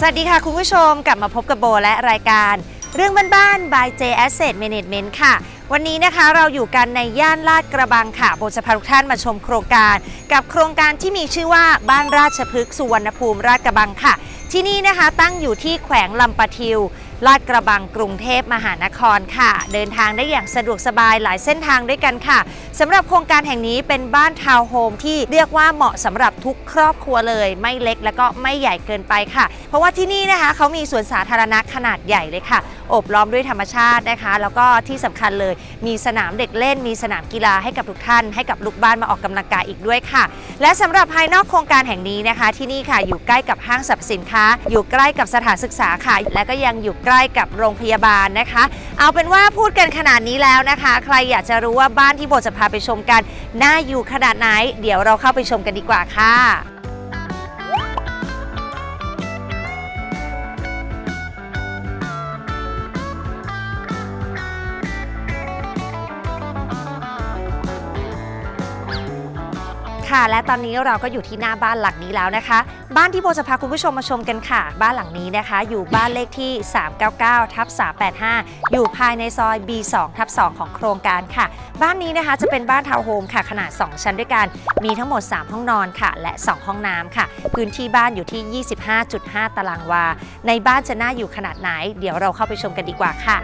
สวัสดีค่ะคุณผู้ชมกลับมาพบกับโบและรายการ เรื่องบ้านๆ by J Asset Management ค่ะ วันนี้นะคะเราอยู่กันในย่านลาดกระบังค่ะ โบจะพาทุกท่านมาชมโครงการ กับโครงการที่มีชื่อว่าบ้านราชพฤกษ์สุวรรณภูมิราชกระบังค่ะ ที่นี่นะคะตั้งอยู่ที่แขวงลำปะทิว ลาดกระบังกรุงเทพมหานครค่ะ เดินทางได้อย่างสะดวกสบายหลายเส้นทางด้วยกันค่ะสำหรับโครงการแห่งนี้เป็นบ้านทาวน์โฮมที่เรียกว่าเหมาะสำหรับทุกครอบครัวเลย ไม่เล็กแล้วก็ไม่ใหญ่เกินไปค่ะ เพราะว่าที่นี่นะคะเขามีสวนสาธารณะขนาดใหญ่เลยค่ะอบล้อมด้วยธรรมชาตินะคะ แล้วก็ที่สำคัญเลยมีสนามเด็กเล่น มีสนามกีฬาให้กับทุกท่าน ให้กับลูกบ้านมาออกกำลังกายอีกด้วยค่ะ และสำหรับภายนอกโครงการแห่งนี้นะคะ ที่นี่ค่ะอยู่ใกล้กับห้างสรรพสินค้า อยู่ใกล้กับสถานศึกษาค่ะ และก็ยังอยู่ใกล้กับโรงพยาบาลนะคะ เอาเป็นว่าพูดกันขนาดนี้แล้วนะคะ ใครอยากจะรู้ว่าบ้านที่โบจะพาไปชมกัน น่าอยู่ขนาดไหน เดี๋ยวเราเข้าไปชมกันดีกว่าค่ะ ค่ะ และตอนนี้เราก็อยู่ที่หน้าบ้านหลังนี้แล้วนะคะ บ้านที่โบจะพาคุณผู้ชมมาชมกันค่ะ บ้านหลังนี้นะคะ อยู่บ้านเลขที่ 399ทับ385 อยู่ภายในซอย B2 ทับ2ของโครงการค่ะ บ้านนี้นะคะจะเป็นบ้านทาวน์โฮมค่ะ ขนาด 2 ชั้นด้วยกัน มีทั้งหมด 3 ห้องนอนค่ะ และ 2 ห้องน้ำค่ะ พื้นที่บ้านอยู่ที่ 25.5 ตารางวา ในบ้านจะน่าอยู่ขนาดไหน เดี๋ยวเราเข้าไปชมกันดีกว่าค่ะ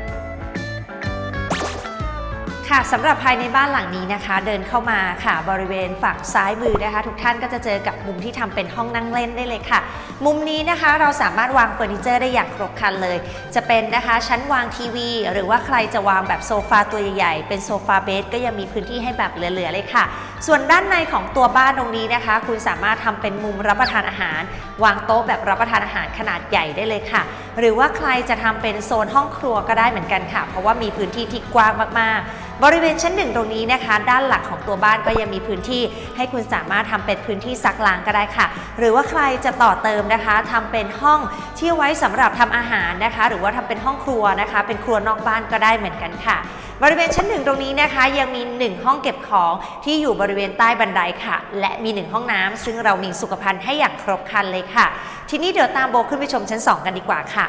ค่ะสำหรับภายในบ้านหลังนี้นะคะ เดินเข้ามาค่ะบริเวณฝั่งซ้ายมือนะคะ ทุกท่านก็จะเจอกับมุมที่ทำเป็นห้องนั่งเล่นได้เลยค่ะ มุมนี้นะคะเราสามารถวางเฟอร์นิเจอร์ได้อย่างครบครันเลย จะเป็นนะคะชั้นวางทีวี หรือว่าใครจะวางแบบโซฟาตัวใหญ่ๆเป็นโซฟาเบดก็ยังมีพื้นที่ให้แบบเหลือๆเลยค่ะ ส่วนด้านในของตัวบ้านตรงนี้นะคะ คุณสามารถทำเป็นมุมรับประทานอาหาร วางโต๊ะแบบรับประทานอาหารขนาดใหญ่ได้เลยค่ะ หรือว่าใครจะทำเป็นโซนห้องครัวก็ได้เหมือนกันค่ะ เพราะว่ามีพื้นที่ที่กว้างมากๆ บริเวณชั้นหนึ่งตรงนี้นะคะ ด้านหลักของตัวบ้านก็ยังมีพื้นที่ ให้คุณสามารถทำเป็นพื้นที่ซักล้างก็ได้ค่ะ หรือว่าใครจะต่อเติมนะคะทำเป็นห้องที่ไว้สำหรับทำอาหารนะคะ หรือว่าทำเป็นห้องครัวนะคะ เป็นครัวนอกบ้านก็ได้เหมือนกันค่ะบริเวณชั้นหนึ่งตรงนี้นะคะ ยังมี 1 ห้องเก็บของที่อยู่บริเวณใต้บันไดค่ะ และมี 1 ห้องน้ำซึ่งเรามีสุขภัณฑ์ให้อย่างครบครันเลยค่ะ ทีนี้เดี๋ยวตามโบขึ้นไปชมชั้น 2 กันดีกว่าค่ะ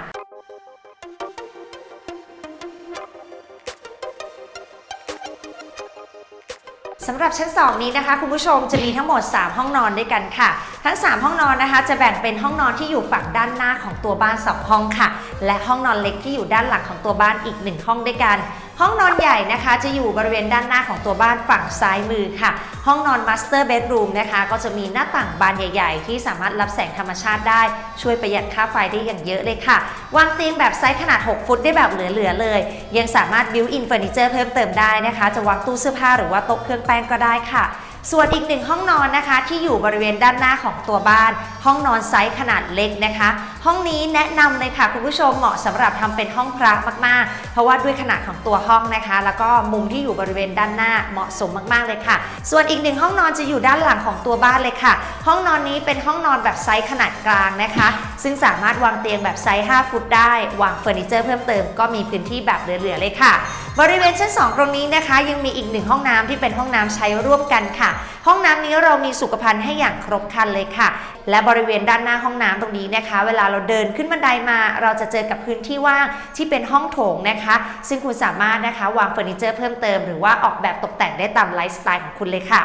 สำหรับชั้น 2 นี้นะคะ คุณผู้ชมจะมีทั้งหมด 3 ห้องนอนด้วยกันค่ะ ทั้ง 3 ห้องนอนนะคะ จะแบ่งเป็นห้องนอนที่อยู่ฝั่งด้านหน้าของตัวบ้าน 2 ห้องค่ะ และห้องนอนเล็กที่อยู่ด้านหลังของตัวบ้านอีก 1 ห้องด้วยกัน ห้องนอนใหญ่นะคะจะอยู่บริเวณด้านหน้าของตัวบ้านฝั่งซ้ายมือค่ะ ห้องนอนมาสเตอร์เบดรูมนะคะก็จะมีหน้าต่างบานใหญ่ ๆ ที่สามารถรับแสงธรรมชาติได้ ช่วยประหยัดค่าไฟได้อย่างเยอะเลยค่ะ วางเตียงแบบไซส์ขนาด 6 ฟุตได้แบบเหลือ ๆ เลย ยังสามารถบิวอินเฟอร์นิเจอร์เพิ่มเติมได้นะคะ จะวางตู้เสื้อผ้าหรือว่าโต๊ะเครื่องแป้งก็ได้ค่ะ ส่วนอีกหนึ่งห้องนอนนะคะ ที่อยู่บริเวณด้านหน้าของตัวบ้าน ห้องนอนไซส์ขนาดเล็กนะคะ ห้องนี้แนะนำเลยค่ะคุณผู้ชมเหมาะสำหรับทำเป็นห้องพระมากๆ เพราะว่าด้วยขนาดของตัวห้องนะคะ แล้วก็มุมที่อยู่บริเวณด้านหน้าเหมาะสมมากๆเลยค่ะ ส่วนอีกหนึ่งห้องนอนจะอยู่ด้านหลังของตัวบ้านเลยค่ะ ห้องนอนนี้เป็นห้องนอนแบบไซส์ขนาดกลางนะคะ ซึ่งสามารถวางเตียงแบบไซส์5ฟุตได้วางเฟอร์นิเจอร์เพิ่มเติมก็มีพื้นที่แบบเหลือๆเลยค่ะ บริเวณชั้น 2 ตรงนี้นะคะ ยังมีอีกหนึ่งห้องน้ำที่เป็นห้องน้ำใช้ร่วมกันค่ะ ห้องน้ำนี้เรามีสุขภัณฑ์ให้อย่างครบครันเลยค่ะ และบริเวณด้านหน้าห้องน้ำตรงนี้นะคะ เวลาเราเดินขึ้นบันไดมา เราจะเจอกับพื้นที่ว่างที่เป็นห้องโถงนะคะ ซึ่งคุณสามารถนะคะวางเฟอร์นิเจอร์เพิ่มเติมหรือว่าออกแบบตกแต่งได้ตามไลฟ์สไตล์ของคุณเลยค่ะ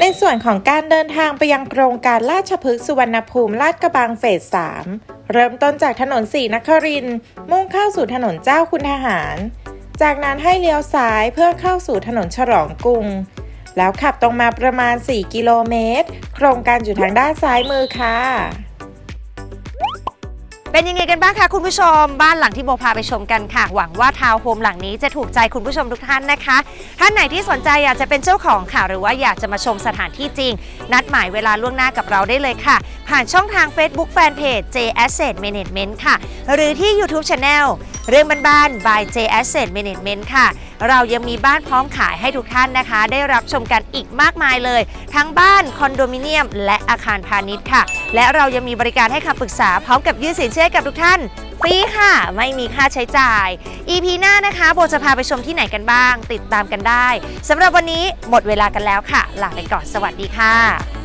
ในส่วนของการเดินทางไปยังโครงการราชพฤกษ์สุวรรณภูมิลาดกระบังเฟส 3 เริ่มต้นจากถนนสีนครินมุ่งเข้าสู่ถนนเจ้าคุณทหาร จากนั้นให้เลี้ยวซ้ายเพื่อเข้าสู่ถนนฉลองกรุง แล้วขับตรงมาประมาณ 4 กิโลเมตร โครงการอยู่ทางด้านซ้ายมือค่ะ เป็นยังไงกันบ้างคะคุณผู้ชม บ้านหลังที่โบพาไปชมกันค่ะ หวังว่าทาวน์โฮมหลังนี้จะถูกใจคุณผู้ชมทุกท่านนะคะ ท่านไหนที่สนใจอยากจะเป็นเจ้าของค่ะ หรือว่าอยากจะมาชมสถานที่จริง นัดหมายเวลาล่วงหน้ากับเราได้เลยค่ะ ผ่านช่องทาง Facebook Fanpage J Asset Management ค่ะ หรือที่ YouTube Channel เรื่องบ้านๆ by J Asset Management ค่ะ เรายังมีบ้านพร้อมขายให้ทุกท่านนะคะ ได้รับชมกันอีกมากมายเลย ทั้งบ้านคอนโดมิเนียม และอาคารพาณิชย์ค่ะ และเรายังมีบริการให้คำปรึกษาพร้อมกับยื่นสินเชื่อให้กับทุกท่านฟรีค่ะ ไม่มีค่าใช้จ่าย EP หน้านะคะ โบจะพาไปชมที่ไหนกันบ้าง ติดตามกันได้สำหรับวันนี้หมดเวลากันแล้วค่ะ ลาไปก่อนสวัสดีค่ะ